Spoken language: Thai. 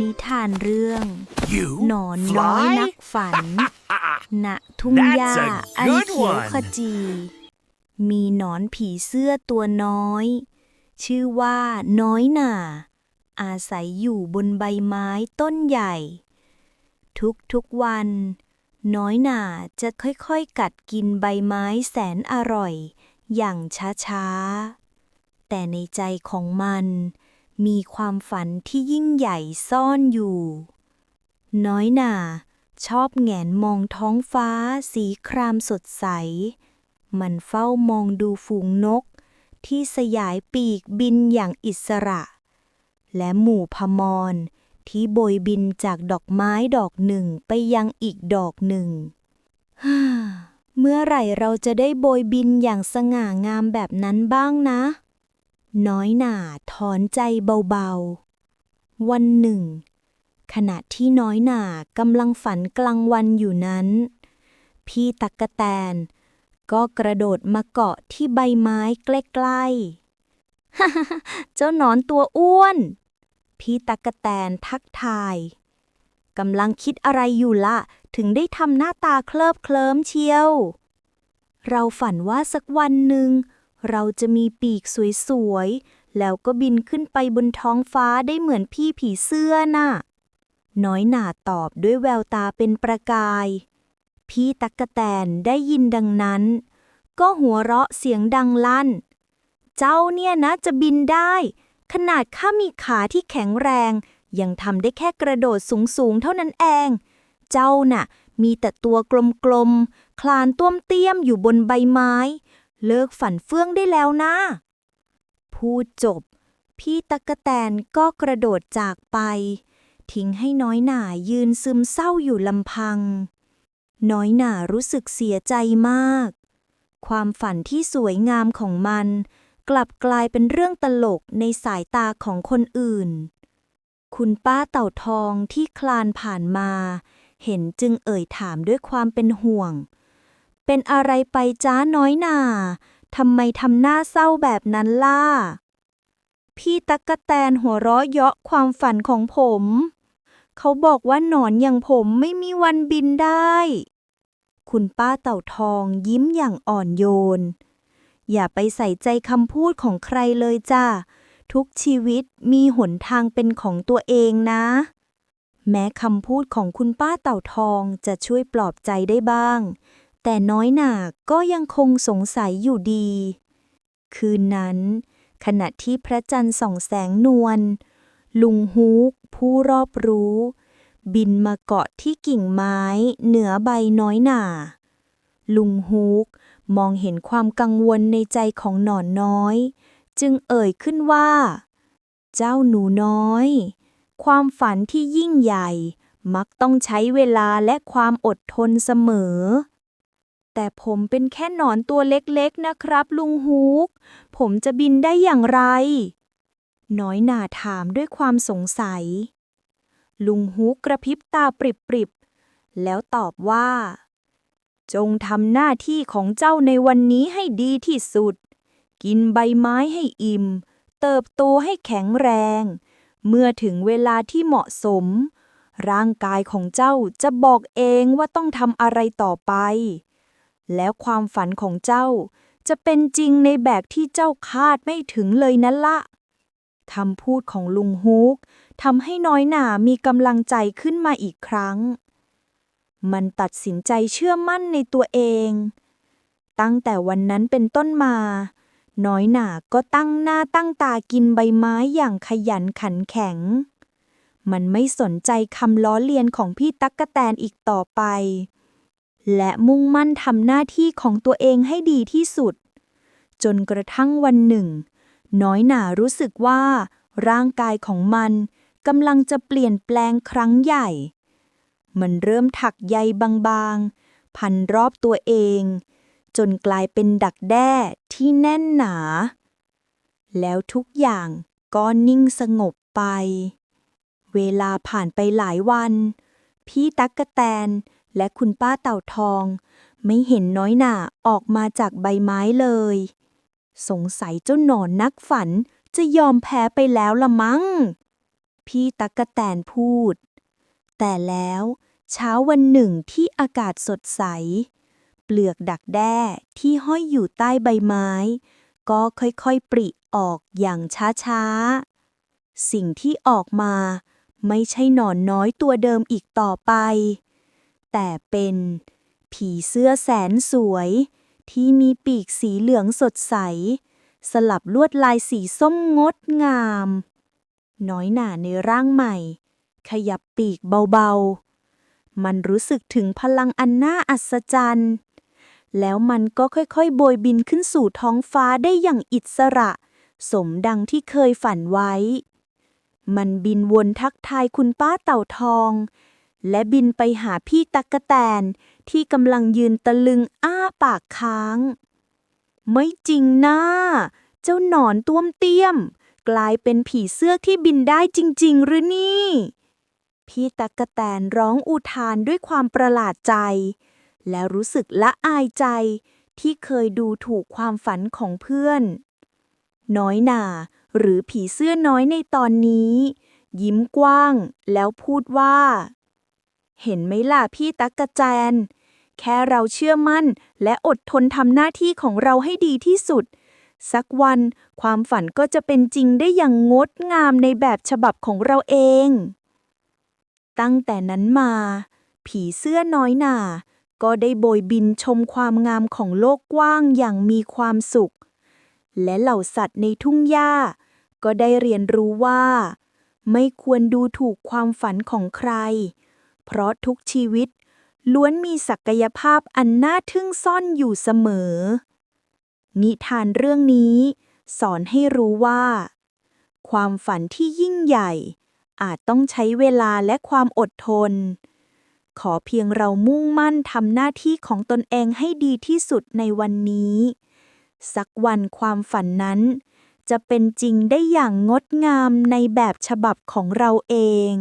นิทานเรื่อง You หนอนน้อยนัก fly? ฝัน ณ ทุ่งหญ้า That's a อัน good เขียว one ขจี มีหนอนผีเสื้อตัวน้อย ชื่อว่าน้อยหน่า อาศัยอยู่บนใบไม้ต้นใหญ่ ทุกๆวัน น้อยหน่าจะค่อยๆกัดกินใบไม้แสนอร่อย อย่างช้าๆ แต่ในใจของมัน มีความฝันที่ยิ่งใหญ่ซ่อนอยู่ น้อยหน่าชอบแงนมองท้องฟ้าสีครามสดใส มันเฝ้ามองดูฝูงนก ที่สยายปีกบินอย่างอิสระ และหมู่พมรที่โบยบินจากดอกไม้ดอกหนึ่งไปยังอีกดอกหนึ่ง เมื่อไหร่เราจะได้โบยบินอย่างสง่างามแบบนั้นบ้างนะ น้อยหน่าถอนใจเบาๆ วันหนึ่ง ขณะที่น้อยหน่ากำลังฝันกลางวันอยู่นั้น พี่ตักกะแตน ก็กระโดดมาเกาะที่ใบไม้ใกล้ๆ เจ้าหนอนตัวอ้วน พี่ตักกะแตนทักทายกำลังคิดอะไรอยู่ละ ถึงได้ทำหน้าตาเคลิบเคลิ้มเชียว เราฝันว่าสักวันหนึ่ง เราจะมีปีกสวยๆ แล้วก็บินขึ้นไปบนท้องฟ้าได้เหมือนพี่ผีเสื้อน่ะ น้อยหนาตอบด้วยแววตาเป็นประกาย พี่ตักกะแตนได้ยินดังนั้น ก็หัวเราะเสียงดังลั่น เจ้าเนี่ยนะจะบินได้ ขนาดข้ามีขาที่แข็งแรง ยังทำได้แค่กระโดดสูงๆ เท่านั้นเอง เจ้าน่ะ มีแต่ตัวกลมๆคลานต้วมเตี้ยมอยู่บนใบไม้ เลิกฝันเฟื่องได้แล้วนะ พูดจบ พี่ตักกะแตนก็กระโดดจากไป ทิ้งให้น้อยหน่ายืนซึมเศร้าอยู่ลำพัง น้อยหน่ารู้สึกเสียใจมาก ความฝันที่สวยงามของมัน กลับกลายเป็นเรื่องตลกในสายตาของคนอื่น คุณป้าเต่าทองที่คลานผ่านมา เห็นจึงเอ่ยถามด้วยความเป็นห่วง เป็นอะไรไปจ้าน้อยหนาทำไมทำหน้าเศร้าแบบนั้นล่ะ พี่ตักกะแตนหัวเราะเยาะความฝันของผม เขาบอกว่าหนอนอย่างผมไม่มีวันบินได้ คุณป้าเต่าทองยิ้มอย่างอ่อนโยน อย่าไปใส่ใจคำพูดของใครเลยจ้าทุกชีวิตมีหนทางเป็นของตัวเองนะ แม้คำพูดของคุณป้าเต่าทองจะช่วยปลอบใจได้บ้าง แต่น้อยหนาก็ยังคงสงสัยอยู่ดี คืนนั้น ขณะที่พระจันทร์ส่องแสงนวล ลุงฮูกผู้รอบรู้ บินมาเกาะที่กิ่งไม้เหนือใบน้อยหนา ลุงฮูกมองเห็นความกังวลในใจของหนอนน้อย จึงเอ่ยขึ้นว่า เจ้าหนูน้อย ความฝันที่ยิ่งใหญ่มักต้องใช้เวลาและความอดทนเสมอ แต่ผมเป็นแค่หนอนตัวเล็กๆนะครับ ลุงฮูก ผมจะบินได้อย่างไร น้อยหน่าถามด้วยความสงสัย ลุงฮูกกระพริบตาปริบๆ แล้วตอบว่า จงทำหน้าที่ของเจ้าในวันนี้ให้ดีที่สุด กินใบไม้ให้อิ่ม เติบโตให้แข็งแรง เมื่อถึงเวลาที่เหมาะสมร่างกายของเจ้าจะบอกเองว่าต้องทำอะไรต่อไป แล้วความฝันของเจ้า จะเป็นจริงในแบบที่เจ้าคาดไม่ถึงเลยนั่นละคำพูดของลุงฮุกทำให้น้อยหน่ามีกำลังใจขึ้นมาอีกครั้ง มันตัดสินใจเชื่อมั่นในตัวเอง ตั้งแต่วันนั้นเป็นต้นมา น้อยหน่าก็ตั้งหน้าตั้งตากินใบไม้อย่างขยันขันแข็ง มันไม่สนใจคำล้อเลียนของพี่ตั๊กกะแตนอีกต่อไป และมุ่งมั่นทำหน้าที่ของตัวเองให้ดีที่สุด จนกระทั่งวันหนึ่ง น้อยหน่ารู้สึกว่า ร่างกายของมันกำลังจะเปลี่ยนแปลงครั้งใหญ่ มันเริ่มถักใยบางๆ พันรอบตัวเอง จนกลายเป็นดักแด้ที่แน่นหนา แล้วทุกอย่างก็นิ่งสงบไป เวลาผ่านไปหลายวัน พี่ตั๊กกะแตน และคุณป้าเต่าทอง ไม่เห็นน้อยหน่าออกมาจากใบไม้เลย สงสัยเจ้าหนอนนักฝันจะยอมแพ้ไปแล้วละมั้ง พี่ตั๊กแตนพูด แต่แล้วเช้าวันหนึ่งที่อากาศสดใส เปลือกดักแด้ที่ห้อยอยู่ใต้ใบไม้ ก็ค่อยๆปริออกอย่างช้าๆ สิ่งที่ออกมาไม่ใช่หนอนน้อยตัวเดิมอีกต่อไป แต่เป็นผีเสื้อแสนสวย ที่มีปีกสีเหลืองสดใส สลับลวดลายสีส้มงดงาม น้อยหน่าในร่างใหม่ ขยับปีกเบาๆ มันรู้สึกถึงพลังอันน่าอัศจรรย์ แล้วมันก็ค่อยๆ โบยบินขึ้นสู่ท้องฟ้าได้อย่างอิสระ สมดังที่เคยฝันไว้ มันบินวนทักทายคุณป้าเต่าทอง และบินไปหาพี่ตั๊กแตนที่กำลังยืนตะลึงอ้าปากค้าง ไม่จริงนะเจ้าหนอนต้วมเตี้ยม กลายเป็นผีเสื้อที่บินได้จริง ๆ หรือนี่ พี่ตั๊กแตนร้องอุทานด้วยความประหลาดใจ และรู้สึกละอายใจที่เคยดูถูกความฝันของเพื่อน น้อยหนาหรือผีเสื้อน้อยในตอนนี้ ยิ้มกว้างแล้วพูดว่า เห็นไหมล่ะพี่ตั๊กแจน แค่เราเชื่อมั่นและอดทนทำหน้าที่ของเราให้ดีที่สุด สักวันความฝันก็จะเป็นจริงได้อย่างงดงามในแบบฉบับของเราเอง ตั้งแต่นั้นมา ผีเสื้อน้อยหน่าก็ได้โบยบินชมความงามของโลกกว้างอย่างมีความสุข และเหล่าสัตว์ในทุ่งหญ้า ก็ได้เรียนรู้ว่า ไม่ควรดูถูกความฝันของใคร เพราะทุกชีวิต ล้วนมีศักยภาพอันน่าทึ่งซ่อนอยู่เสมอ นิทานเรื่องนี้ สอนให้รู้ว่า ความฝันที่ยิ่งใหญ่ อาจต้องใช้เวลาและความอดทน ขอเพียงเรามุ่งมั่นทำหน้าที่ของตนเองให้ดีที่สุดในวันนี้ สักวันความฝันนั้นจะเป็นจริงได้อย่างงดงามในแบบฉบับของเราเอง